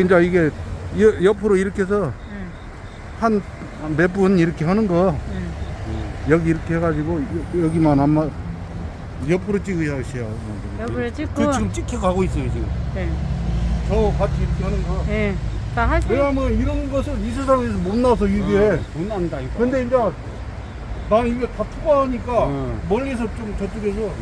이제 이게 여- 옆으로 이렇게 해서 응, 한몇 분 이렇게 하는 거 응. 여기 이렇게 해가지고 여- 여기만 안 맞. 옆으로 찍어야 하셔요. 옆으로 찍고. 그 지금 찍혀 가고 있어요 지금. 네, 저 같이 이렇게 하는 거. 네. 다 하세요. 왜냐면 이런 것을 이 세상에서 못 나서 이게. 못 난다 이거. 근데 이제 난 이게 다 투과하니까 어. 멀리서 좀 저쪽에서 지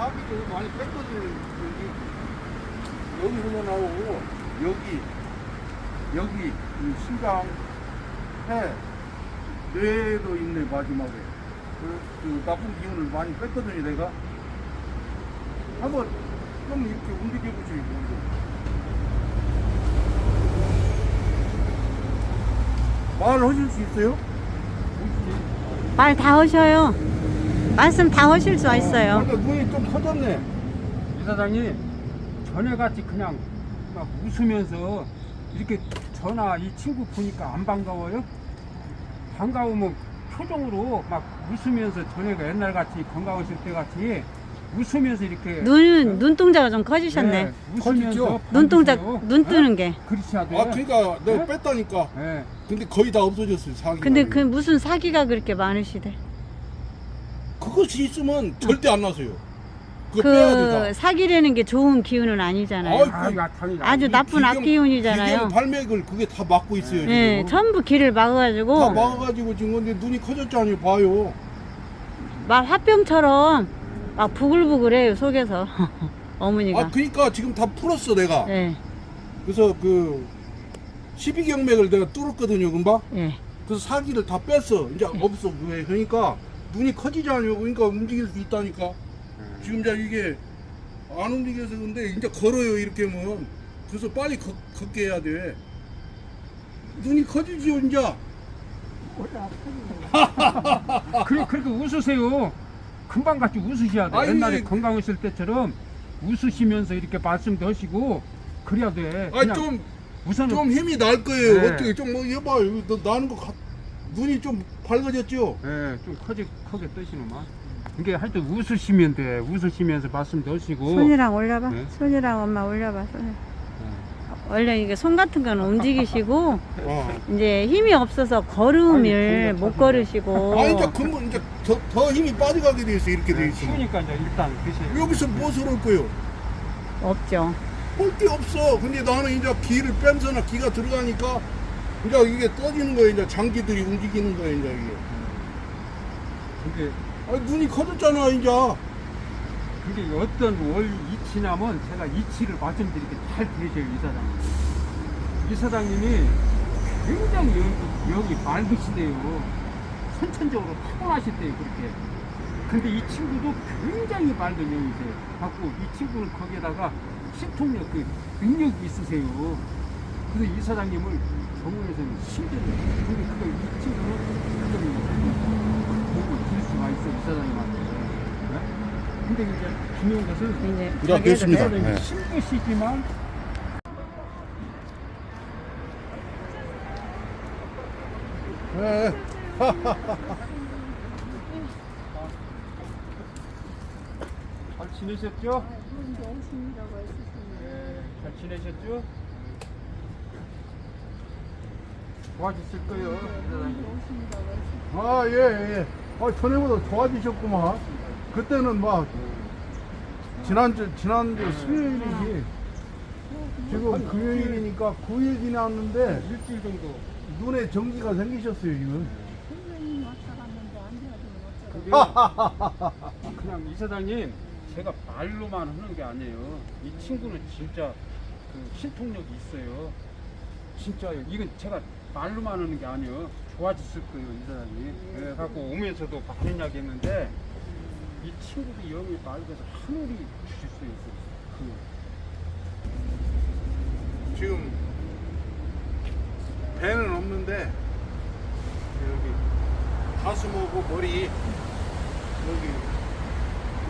사비도 많이 뺐거든요. 여기 여기 흘러나오고 여기 여기 이 심장 해 뇌도 있네 마지막에 그, 그 나쁜 기운을 많이 뺐거든요 내가 한번 좀 이렇게 움직여 보세요. 말하실 수 있어요? 말 다 하셔요. 말씀 다 하실 수 있어요. 그러니까 눈이 좀 커졌네. 이 사장님 전에같이 그냥 막 웃으면서 이렇게 전화 이 친구 보니까 안 반가워요? 반가우면 표정으로 막 웃으면서 전에가 옛날같이 건강하실 때같이 웃으면서 이렇게 눈 눈동자가 좀 커지셨네. 네, 웃으면서 커졌죠? 눈동자 반기세요. 눈 네? 뜨는 게. 그렇지 돼. 아 그러니까 내가 네? 뺐다니까. 네. 근데 거의 다 없어졌어요 사기. 근데 그 무슨 사기가 그렇게 많으시대? 그것이 있으면 절대 안 나서요. 그거 빼야 그. 사기라는 게 좋은 기운은 아니잖아요. 아이, 아, 아주 이 나쁜 기경- 악기운이잖아요. 기경 발맥을 그게 다 막고 있어요. 네, 지금. 전부 길을 다 막아가지고 막아가지고 지금 근데 눈이 커졌잖아요. 봐요. 막 화병처럼 막 부글부글해요 속에서 어머니가. 아 그러니까 지금 다 풀었어 내가. 예, 그래서 그 12경맥을 내가 뚫었거든요, 금방. 예. 그래서 사기를 다 뺐어. 이제 없어. 왜? 그러니까 눈이 커지잖아요. 그러니까 움직일 수 있다니까. 지금 이제 이게 안 움직여서 근데 이제 걸어요 이렇게 하면. 그래서 빨리 걷, 걷게 해야 돼. 눈이 커지지요 이제. 그래, 그렇게 웃으세요. 금방 같이 웃으셔야 돼. 아니, 옛날에 이게- 건강하실 때처럼 웃으시면서 이렇게 말씀도 하시고 그래야 돼. 아니 그냥 좀, 우선은 좀 힘이 날 거예요. 네. 어떻게 좀 뭐 해봐. 이거 너 나는 거 같, 눈이 좀 밝아졌죠. 예, 좀 커지, 크게 뜨시는만. 이게 하여튼 웃으시면 돼. 웃으시면서 말씀도 하시고. 손이랑 올려봐. 네. 손이랑 엄마 올려봐. 손. 예. 원래 이게 손 같은 건 움직이시고 어. 이제 힘이 없어서 걸음을 아니, 못 걸으시고 아 이제 근본 이제 더, 더 힘이 빠져가게 돼 있어 이렇게 돼 예, 있어. 추우니까 이제 일단 드세요. 여기서 무엇을 할 거예요? 없죠. 할게 없어. 근데 나는 이제 기를 빼면서 기가 들어가니까 이제 이게 떠지는 거예요. 이제 장기들이 움직이는 거예요. 이제 이게. 그게, 아 눈이 커졌잖아 이제. 그게 어떤 월 이치냐면 제가 이치를 말씀드리게 잘 들으셔요, 이 사장님. 이 사장님이 굉장히 여기, 여기 맑으시대요. 선천적으로 타고나시대요, 그렇게. 근데 이 친구도 굉장히 맑은 영이세요. 갖고 이 친구는 거기에다가 신통력, 그 능력이 있으세요. 그래서 이 사장님을 정원에서는 힘들어요. 근데 그걸 보고 들 수가 있어, 이 사장님한테. 네? 근데 이제 중요한 것은 이제 자, 가게를 됐습니다. 해야 네. 힘드시지만 네. 잘 지내셨죠? 네, 잘 지내셨죠? 도와주실 거예요, 사장님. 아예 예. 아 전에보다 좋아지셨구만. 그때는 막 지난주 지난주 수요일이지. 지금 금요일이니까 9일 지났는데 일주일 정도. 눈에 전기가 생기셨어요 지금. 그게 그냥 이 사장님 제가 말로만 하는 게 아니에요. 이 친구는 진짜 그 신통력이 있어요. 진짜요. 이건 제가 말로만 하는 게 아니에요. 좋아졌을 거예요, 이 사장님. 네, 갖고 오면서도 많은 이야기 했는데 이 친구도 영이 맑아서 하늘이 주실 수 있어요. 그 지금 배는 없는데 가슴하고 머리 여기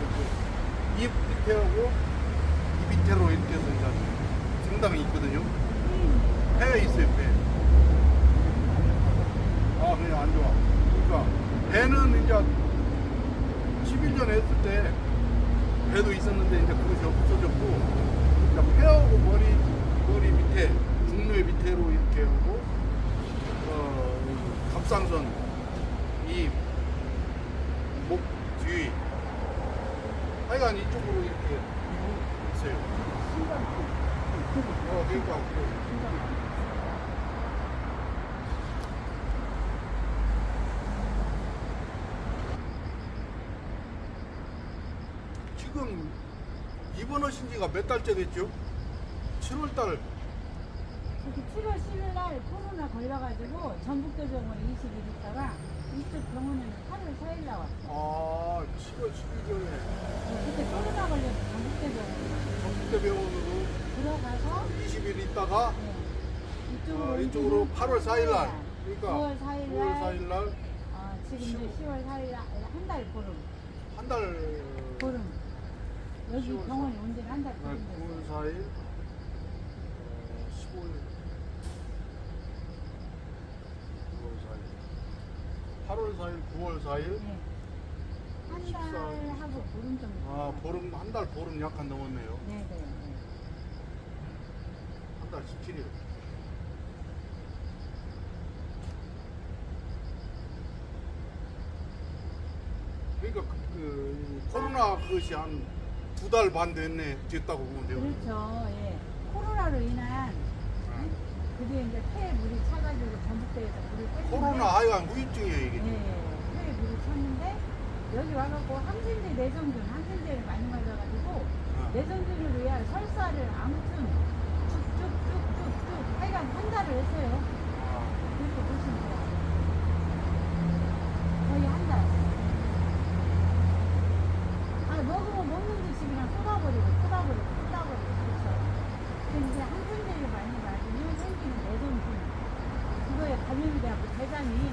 여기 입 밑에하고 이 밑에로 이렇게 해서 이제 상당히 있거든요. 폐가 있어요, 폐. 아, 그냥 안 좋아. 그러니까 배는 이제 10일 전에 했을 때 배도 있었는데 이제 그것이 없어졌고 그러니까 폐하고 머리 머리 밑에 중뇌 밑에로 이렇게 하고 어, 갑상선 이목 뒤 하여간 이쪽으로 이렇게 있어요. 어, 그러니까 지금 입원하신 지가 몇 달째 됐죠? 7월달. 저기 7월 10일 날 코로나 걸려가지고 전북대병원에 20일 있다가 이쪽 병원에는 8월 4일 나왔어요. 아 7월 10일 전에. 그때 코로나 걸려서 전북대병원에 전북대병원으로 들어가서 20일 있다가 네, 이쪽으로, 어, 이쪽으로 8월 4일 날. 네. 그러니까 9월 4일 9월 날. 4일 날. 어, 지금 이제 10월 4일 날한달 보름. 한달 보름 여기 10월 병원에 온 지는 한달 아, 보름 9월 됐어요. 4일 어, 15일 9월 4일 8월 4일 9월 4일 네. 한 14일. 달하고 보름 정도 아 보름 한 달 보름 약간 넘었네요 네네 네. 한 달 17일 그러니까 그, 그 코로나 그것이 한 두 달 반 됐네 됐다고 보면 돼요. 그렇죠. 예. 코로나로 인한 그게 이제 폐에 물이 차가지고 전북대에서 물을 뺐는데 코로나 하여간 후유증이에요 이게. 네, 폐에 물이 찼는데 여기 와갖고 항생제 내성균 항생제를 많이 맞아가지고 어. 내성균을 위한 설사를 아무튼 쭉쭉쭉쭉쭉 하여간 한 달을 했어요. 그렇게 보시면 돼요. 거의 한 달. 아 먹으면 먹는 듯이 그냥 쏟아버리고 쏟아버리고 쏟아버리고 그렇죠. 근데 이제 항생제를 많이 맞으면 생기는 내성균 돼갖고 대장이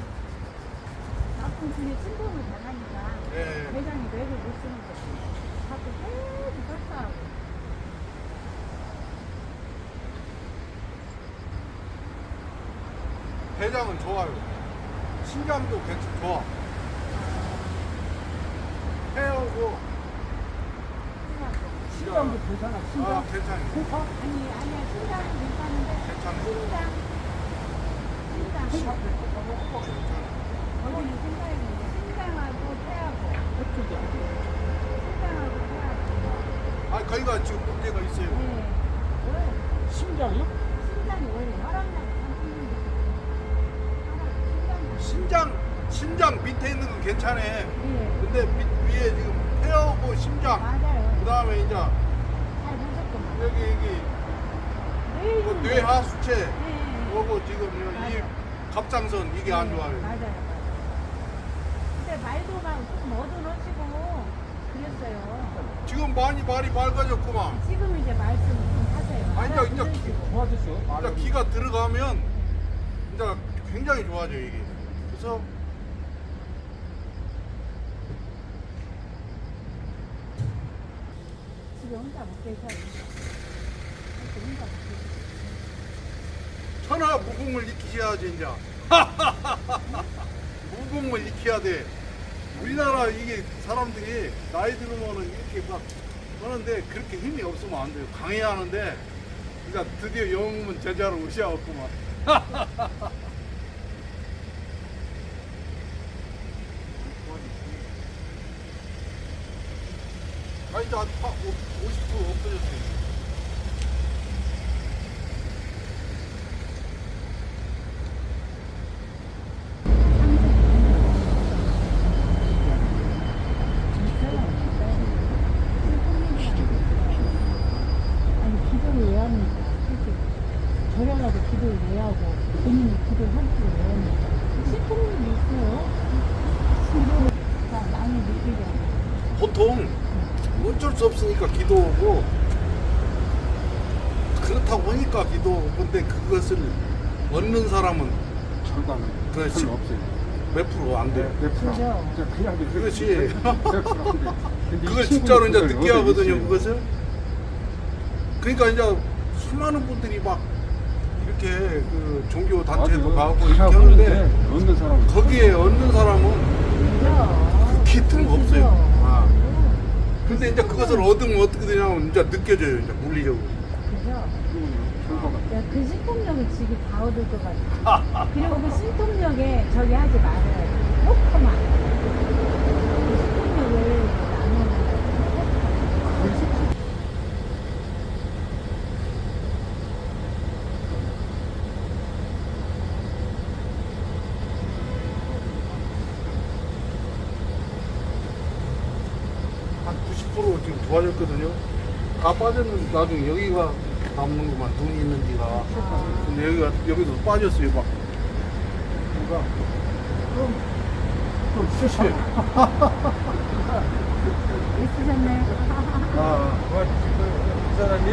나쁜 균이 침범을 당하니까 네. 대장이 뇌를 못 쓰는 거지. 자꾸 계속 설사하고. 대장은 좋아요 신장도 괜찮 좋아 폐하고 신장도 괜찮아, 아 신장. 괜찮아요 아니 아니야 신장은 괜찮은데 괜찮아요 신장 아 거기가 지금 문제가 있어요. 참 신장 신장 밑에 있는 건 괜찮아. 네 근데 밑, 위에 지금 폐하고 심장. 그 다음에 이제 여기 여기. 뇌그 뇌하 수체. 네. 요거 지금 이. 갑상선 이게 안 네, 좋아요 맞아요, 맞아요. 근데 말도 막좀 얻어놓으시고 그랬어요. 지금 많이 말이 맑아졌구만 지금 이제 말씀 좀 하세요. 아니, 이제- 이제 알아들으시고. 좋아졌어. 이제 기가 들어가면 이제 굉장히 좋아져 이게 그래서 집에 혼자 못 계셔요. 이렇게 혼자 못 계셔요. 천하 무궁을 익히셔야지 이제. 무궁을 익혀야 돼. 우리나라 이게 사람들이 나이 들으면은 이렇게 막 하는데 그렇게 힘이 없으면 안 돼요. 강해야 하는데. 그러니까 드디어 영웅은 제자로 오셔왔구만. 아 이제 한 50% 없어졌어요 아니 기도를 왜 합니까? 솔직히 저렴하고 기도를 왜 하고 본인이 기도를 할 줄을 왜 합니까? 슬픈 일이 있어요. 기도를 다 많이 느끼게 하고. 보통 어쩔 수 없으니까 기도하고 그렇다고 하니까 기도하고 근데 그것을 얻는 사람은 절반은 그렇지. 별로 없어요. 몇 프로 안 돼. 몇 프로? 저 그냥 이제 그렇지. 그걸 진짜로 이제 늦게 하거든요. 그것을. 그러니까 이제 수많은 분들이 막 이렇게 그 종교 단체도 맞아요. 가고 다 이렇게 하는데 얻는 사람은 거기에 얻는 사람은 그죠. 극히 틈없어요. 그죠. 아. 근데 이제 그것을 얻으면 어떻게 되냐면 이제 느껴져요, 이제 물리적으로. 지금 다 얻을 것 같아. 그리고 그 신통력에 저기 하지 말아요. 그 신통력을 나누는 한90% 지금 좋아졌거든요. 다 빠졌는데 나중에 여기가 남는구만 눈이 있는 데가. 근데 여기가 여기도 빠졌어요 막. 그러니까 그럼 또 실수해. 있으셨네. 아, 이 사람이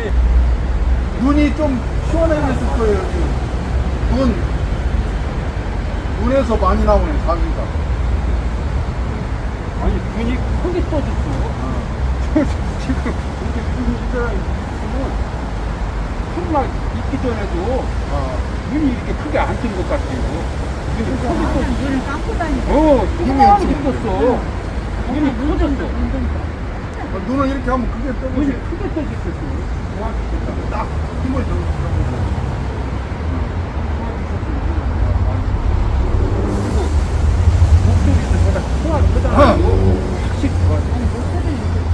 눈이 좀 시원해졌을 거예요 지금. 눈 눈에서 많이 나오는 자기가. 아니 눈이 크게 떠졌어. 지금 이게 이 사람이 지금은 코로나 있기 전에도 아, 눈이 이렇게 크게 안뜬것 같아요. 눈이 크게 떠. 눈을 감고 다니고. 어, 눈이 눈이 떴어. 눈이 커졌어. 아, 눈을 이렇게 하면 그게 눈이 떠보세요. 크게 떠졌어. 정확히 딱 힘을 줘. 목소리도 보다 소화가 크더라고. 확실히 좋았어. 아니, 목소리를 이렇게 다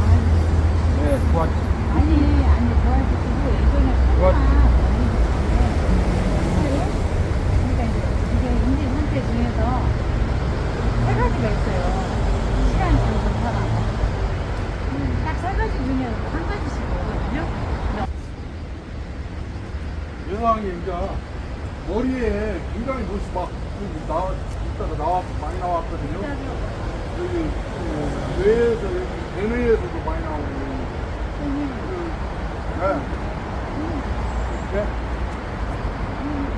네, 좋았지. 아니, 아니, 도와주시고 예전에 도와- 코로나 걸리셨는데 그러니까 이제 이게 인지 상태 중에서 세 가지가 있어요. 시간 정도 사람. 딱 세 가지 중에 한 가지씩 오거든요. 세상에 이제 머리에 굉장히 못이 막 여기 나와 있다가 나와 많이 나왔거든요. 여기 어, 뇌에서 여기 대뇌에서도 많이 나오고. 그, 네. 네.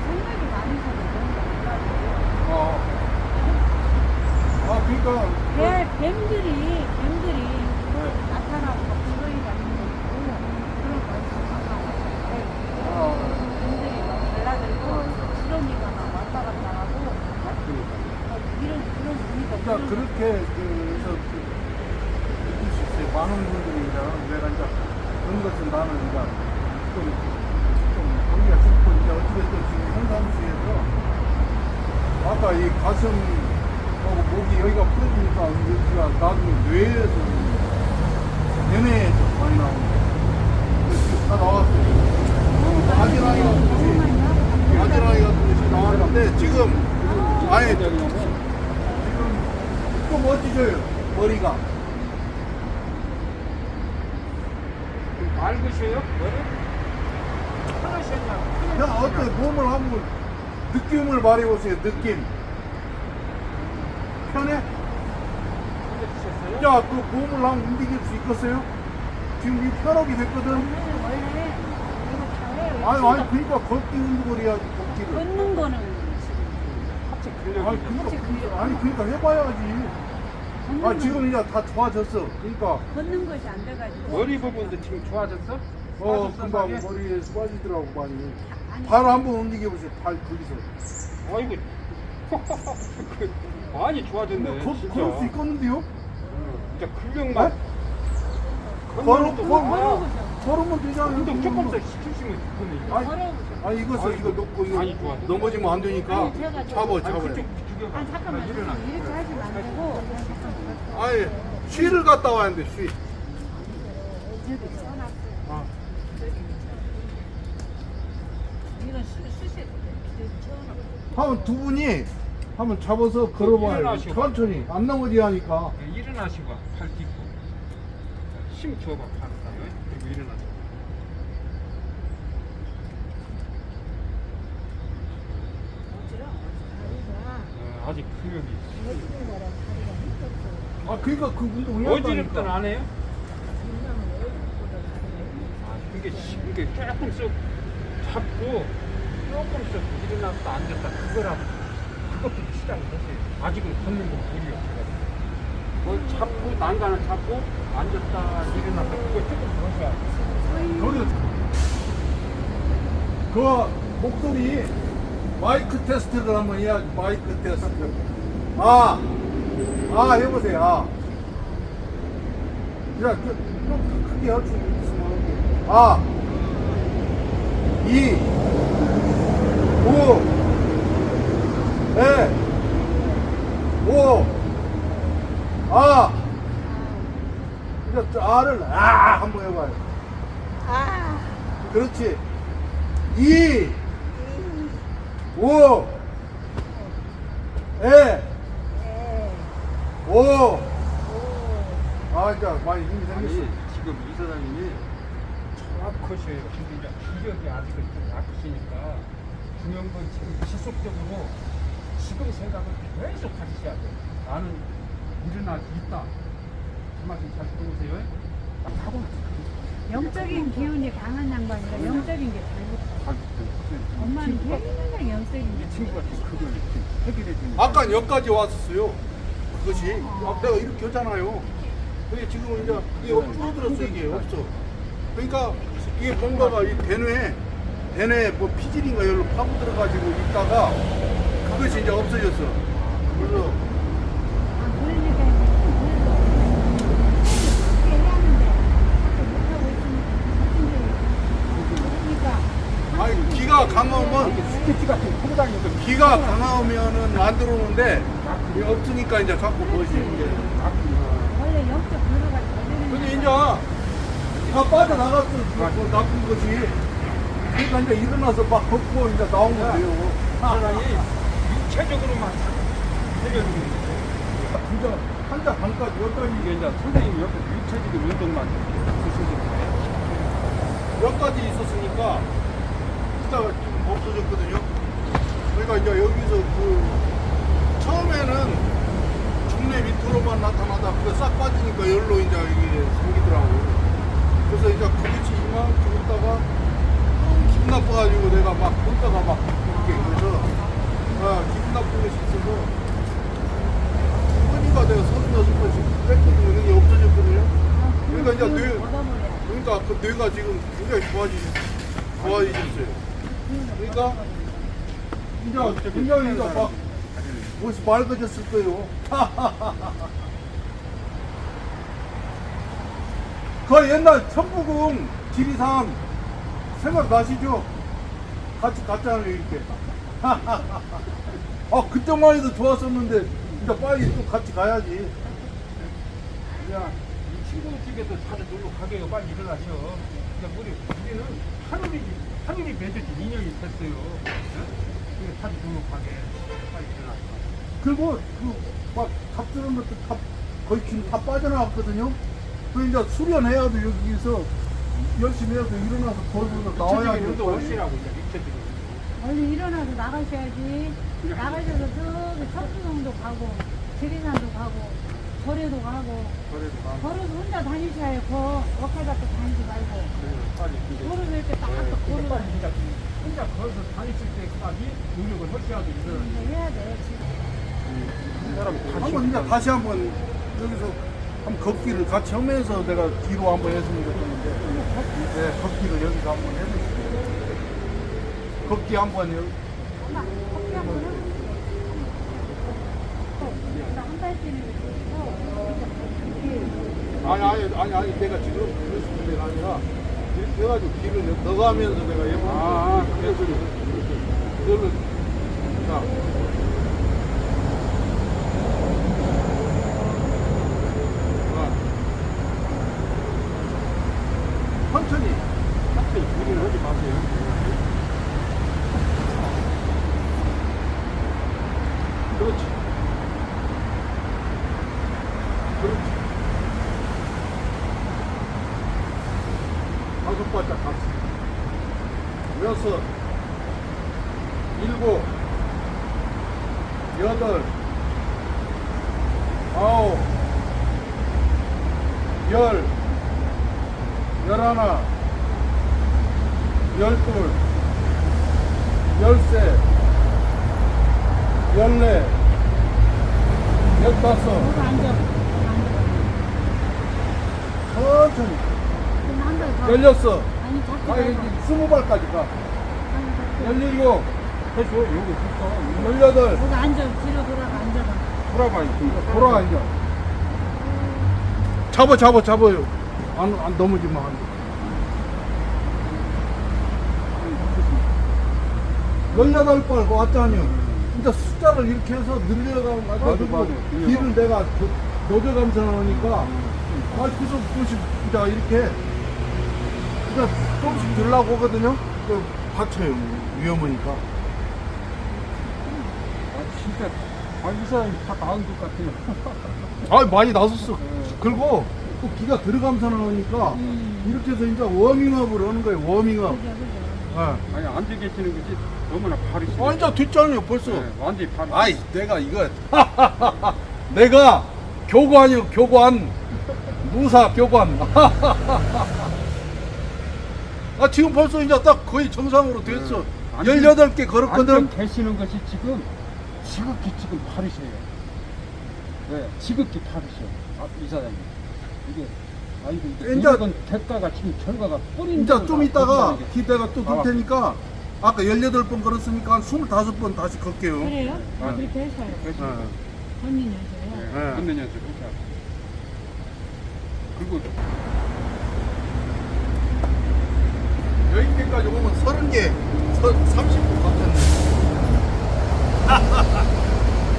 생각이 많으셔도 아, 아 그러니까 뱀, 뱀들이 뱀들이 네. 나타나고 구덩이 같은 거 있고 그런 거 있어요. 아, 뱀들이 막 달라들고 지렁이가 막 왔다 갔다 하고 어, 이런 그런 보니까 그러니까 그렇게 그래서 그 느낄 수 있어요. 많은 분들이 이제 내가 이제 그런 것은 나는 이제 좀, 좀 보기가 싫고 이제 어찌됐든 지금 현상수에서 아까 이 가슴 하고 목이 여기가 풀어지니까 여기가 나중에 뇌에서 뇌내에서 많이 나오는 거예요. 지금 다 나왔어요. 아기라이 같은 것이 나왔는데 지금 아예 지금 또 멋지져요 머리가 맑으셔요? 머리? 편하셨냐고. 그냥 어때 몸을 한번 느낌을 말해보세요 느낌 편해? 야, 그 몸을 한번 움직일 수 있겠어요? 지금 이 편하게 됐거든? 원래 이거 잘해요. 아니, 아니, 그러니까 걷기 운동을 해야지, 걷기를. 걷는 거는 하체 근력이 아니, 그러니까, 아니, 그러니까 해봐야지. 걷는 아, 지금 이제 다 좋아졌어. 그러니까, 걷는 것이 안 돼가지고 머리 부분도 지금 좋아졌어? 어, 금방 살이? 머리에 빠지더라고, 많이. 아니, 발 한번 움직여보세요, 발 거기서. 아이고. 많이 좋아졌네. 거, 진짜. 걸을 수 있겠는데요? 진짜 근력만. 또 걸어, 나아요. 걸으면 되잖아요. 운동 조금씩 시키시면 좋거든요. 아니, 걸어보세요. 아니 이것을 이거 놓고 이거 많이 좋아. 넘어지면 안 되니까 아니, 제가 저- 잡아 아니, 잡아요. 그쪽. 아 잠깐만 일어나. 이렇게 하시면 안 되고 아니 쉬를 갔다 와야 돼 쉬. 저기 써놨어요. 아, 이건 수- 채워놓고 두 분이 한번 잡아서 걸어봐요. 일어나시고. 천천히 안 넘어지 하니까. 네, 일어나시고 팔 딛고 힘 줘봐 팔에다 그리고 일어나서 다리가 어, 아직 힘들고 아 그러니까 그 운동 어지럽든 안 해요? 아, 이게 시- 이게 조금 씩 잡고 조금 씩 일어났다 앉았다 그거라고 그것부터 시작을 했어요. 아직은 걷는 건 무리요. 뭐 잡고 난간을 잡고 앉았다 일어났다 그거 조금 돼. 거기 그 목소리 마이크 테스트를 한번 해야지 마이크 테스트 아, 아 해보세요 아. 야, 그, 좀 크게 할수 있으면 아, 이, 오, 에, 오, 아. 이제 아를 아 한번 해봐요. 아, 그렇지. 2, 5, 에, 네, 5. 오, 아, 이제 많이 힘이 아니 생겼어. 지금 이 사장님이 정확하셔요. 근데 이제 기력이 아직은 좀 약하시니까 중요한 건 지금 지속적으로 지금 생각을 계속 하셔야 돼. 나는 일어나 있다. 그 말씀 잘 들어보세요. 하고 영적인 기운이 강한 양반이라 영적인 게 잘 붙어. 엄마는 굉장히 영적인 게. 이 친구가 지금 그걸 해결해 주는. 아까 여기까지 왔었어요. 그것이. 아, 내가 이렇게 하잖아요. 그게 지금 이제 이게 없- 줄어들었어, 이게 없어. 그러니까 이게 뭔가가 이 대뇌, 대뇌 뭐 피질인가 여기로 파고 들어가지고 있다가 그것이 이제 없어졌어. 그래서 아니, 기가 강하면 스케치 같은 거 하고 다니는 기가 강하면은 안 들어오는데 없으니까 이제 자꾸 잘 근데 이제 다 빠져나갔어. 그 나쁜 것이. 그러니까 이제 일어나서 막 걷고 이제 나온 거예요. 사람이 육체적으로만 해결해 주는 거예요. 진짜 한자 반까지 여기까지 이게 이제 선생님 옆에 육체적인 운동만 하시는 거예요. 여기까지 있었으니까 진짜 좀 없어졌거든요. 그러니까 이제 여기서 그 처음에는 중내 밑으로만 나타나다 그게 싹 빠지니까 열로 이제 이게 생기더라고. 그래서 이제 그릇이 이만큼 있다가 너무 기분 나빠가지고 내가 막 혼자가 막 이렇게 그래서 아, 기분 나쁜 것이 있어서 그러니까 내가 서른여섯 번씩 뺐거든요. 이게 없어졌거든요. 그러니까 이제 뇌. 그러니까 그 뇌가 지금 굉장히 좋아지, 좋아지셨어요. 그러니까 이제 굉장히 이제 막 옷이 맑아졌을 거예요. 그 옛날 천부궁 지리산 생각나시죠? 같이 갔잖아요 이렇게. 아 그때만 해도 좋았었는데 이제 빨리 또 같이 가야지. 야, 이 친구 집에도 다들 놀러 가게요. 빨리 일어나셔. 그러니까 우리 우리는 하늘이 하늘이 맺어진 인연이 됐어요. 그러니까 다들 놀러 가게. 빨리 일어나셔. 그리고 그막 잡수는 것도 다 거의 지금 다 빠져나왔거든요. 그 이제 수련해야도 여기서 열심히 해서 일어나서 걸어서 나와야 육체적인 운동. 하시라고 이제 육체적인 운동. 얼른 일어나서 나가셔야지. 나가셔서 저기 석수동도 가고, 지리산도 가고, 절에도 가고, 그래도 나 걸어서 혼자 다니셔야 거, wak할 잡고 다니지 말고. 빨리 이제 걸어서 이렇게 딱 네, 걸어 빨리 진짜 혼자 걸어서 다니실 때까지 노력을 하셔야지 일어나는 해야 돼, 지금. 이 사람 한번 이제 다시 한번 여기서 한번 걷기를 같이 하면서 내가 뒤로 한번 했으면 좋겠는데, 네, 걷기를 여기서 한번 해보시죠. 걷기 한번 해요. 엄마, 커피 한번. 나한 이렇게 아니 아니 아니 아니 내가 지금 그래서 내가 아니라 이렇게 해가지고 뒤를 넣어가면서 내가 해보는 아, 그래서 그러면 자 자. 천천히 하필 무리를 하지 마세요. 그렇지 그렇지 다섯 발짝 같이 여섯 일곱 여덟 아홉 열 열하나 열둘 열셋 열네, 열다섯, 거기 앉아. 거기 앉아. 그럼 더. 열렸어. 아니 자꾸 아, 스무 발까지 가. 열일곱, 해줘 여기 있어 열여덟, 거기 앉아. 뒤로 돌아가 앉아봐. 돌아봐 이거 돌아가 이제. 잡아, 잡아, 잡아요. 안, 안 넘어지면 안 돼. 열여덟 발 왔잖아요. 이제 숫자를 이렇게 해서 늘려가면 맞아, 가지고 맞아. 길을 내가 노저감사 나오니까 아 그래서 조금 씩 이제 이렇게 그냥 조금씩 들라고 하거든요. 그 다쳐요. 위험하니까. 아 진짜 아이 사람이 다 나은 것 같아요 아 많이 나섰어. 그리고 또 기가 들어가면서 나오니까 음. 이렇게 해서 이제 워밍업을 하는 거예요. 워밍업. 그죠 그죠. 예. 아니 앉아 계시는 거지 너무나 발이 아 이제 됐잖아요 벌써. 네, 완전히 발이 아이 내가 이거 내가 교관이요 교관 무사 교관 아 지금 벌써 이제 딱 거의 정상으로 됐어 안 18개 걸었거든 앉아 계시는 것이 지금 지극히 지금 바르셔요 네 지극히 바르셔 아, 이 사장님 이게 아이고 이게 이제- 이건 대가가 지금 결과가 뿌린 이제 좀 있다가. 기대가 또 아. 들 테니까 아까 18번 걸었으니까 한 25번 다시 걸게요 그래요? 아. 그렇게 해서요. 예. 네. 네. 한년 연속 그리고 여기까지 오면 30개 30분 갔겠네.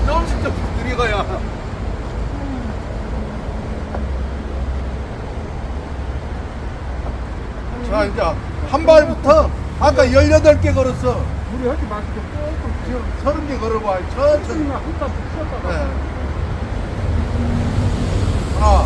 조금씩 조금씩 들이가야 자 이제 한 발부터 아까 18개 걸었어. 우리 하지 마시고 조금 지금 30개 걸어봐. 천천히. 한 땀 쉬었다가 네. 하나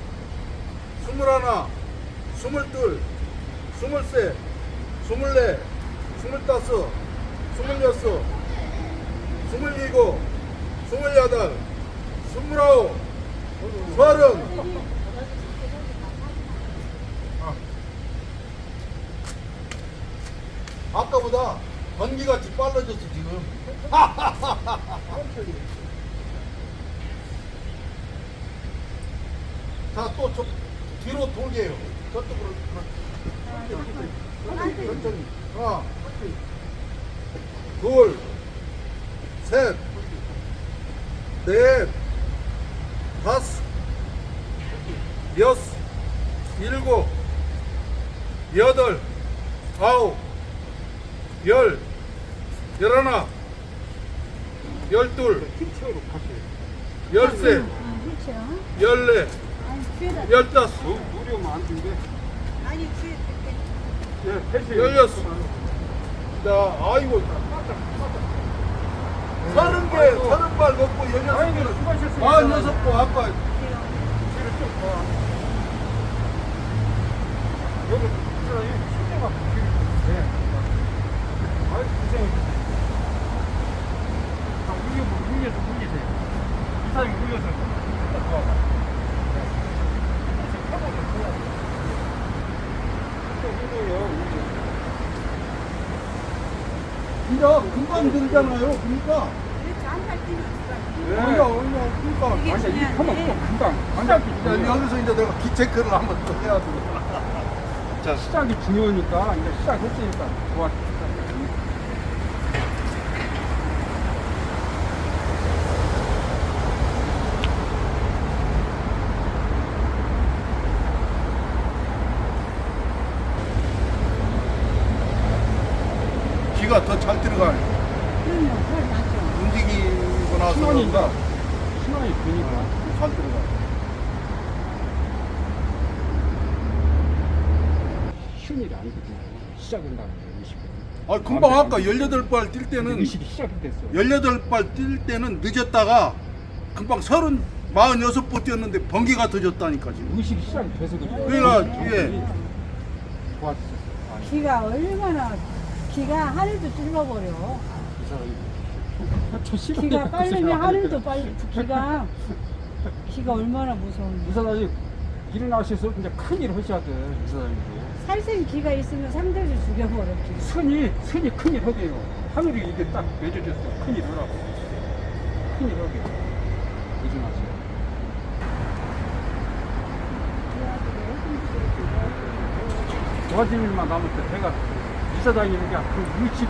스물하나, 스물둘, 스물세, 스물네, 스물다섯, 스물여섯, 스물일곱, 스물여덟, 스물아홉, 서른. 아. 아까보다 번기같이 빨라졌어 지금. 자, 또 저, 뒤로 돌게 요. 저쪽으로. 천천히, 천천히. 하나, 둘, 셋, 넷, 다섯, 여섯, 일곱, 여덟, 아홉, 열, 열하나, 열둘. 열세, 아, 그렇죠. 열네, 열다섯, 너무 무리 오면 안 된대. 아니 뒤에 예, 패세요. 열여섯. 자, 아이고. 서른 개, 서른 발 걷고 열여섯 아이고. 아, 여섯 거 아까. 뒤를 좀 더. 여기 사장님 신뢰가 네. 아이 고생했습니다. 자, 울려, 울려서 울리세요. 이 사장님 울려서 딱 좋아봐. 이제 금방 들잖아요. 그러니까. 이렇게 안탈 필요 없어. 그러니까, 그러니까. 이게 아니, 이. 한번 또 금방 완전 자, 여기서 이제 내가 기체크를 한번 또 해야 돼. 자, 시작이 중요하니까 이제 시작했으니까 좋았어. 기가 더 잘 들어가네. 그러면 훨 낫죠. 움직이고 나서. 신원이니까 신원이 되니까 잘 들어가. 쉬운 일이 아니거든요. 시작한다는 게 20분. 아, 금방 아까 18발 뛸 때는 의식이 시작이 됐어. 18발 뛸 때는 늦었다가 금방 30, 46번 뛰었는데 번개가 터졌다니까 지금. 의식이 시작이 돼서 그래. 그러니까 이게 좋았어. 기가 얼마나 기가 하늘도 찔러버려. 이 사람이 저 시간에 기가 그 빠르면 하늘도 빨리 기가 기가 얼마나 무서운데. 이 사람이 일어나셔서 이제 큰일 하셔야 돼. 이 사람이. 살생 기가 있으면 상대를 죽여버려. 기가. 선이 선이 큰일 하게요. 하늘이 이게 딱 맺어졌어. 큰일 하라고. 큰일 하게. 조심하세요. 일만 남을 때 제가 이사장이 그냥 그 일찍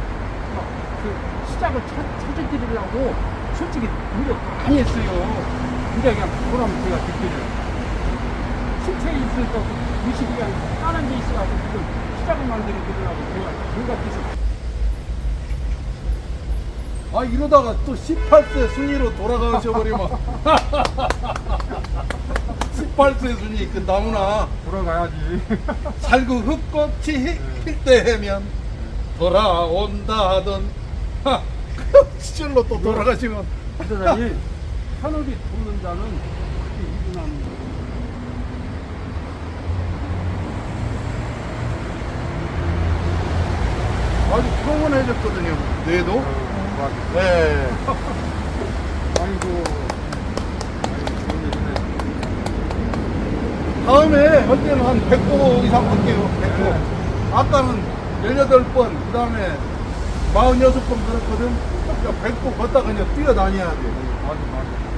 그 시작을 찾, 찾아드리려고 솔직히 노력 많이 했어요. 근데 그냥 보람 제가 느껴져요. 신체에 있으니까 그 의식이 그냥 다른 게 있어가지고 지금 시작을 만들어 드리려고 제가 생각해서. 아 이러다가 또 18세 순위로 돌아가셔버리면. 18세 순위 그 나무나. 돌아가야지. 살구 흙꽃이 필때 해면 돌아온다 하던. 하, 그 시절로 또 돌아가시면. 이사장이 하늘이 돕는 자는 그렇게 일어나는 거예요. 평온해졌거든요 뇌도 맞아. 네. 아이고. 다음에 할 때는 한 100보 이상 할게요 100보 아까는 18번 그 다음에 46번 들었거든 그러니까 100보 걷다가 그냥 뛰어다녀야 돼 맞아, 맞아.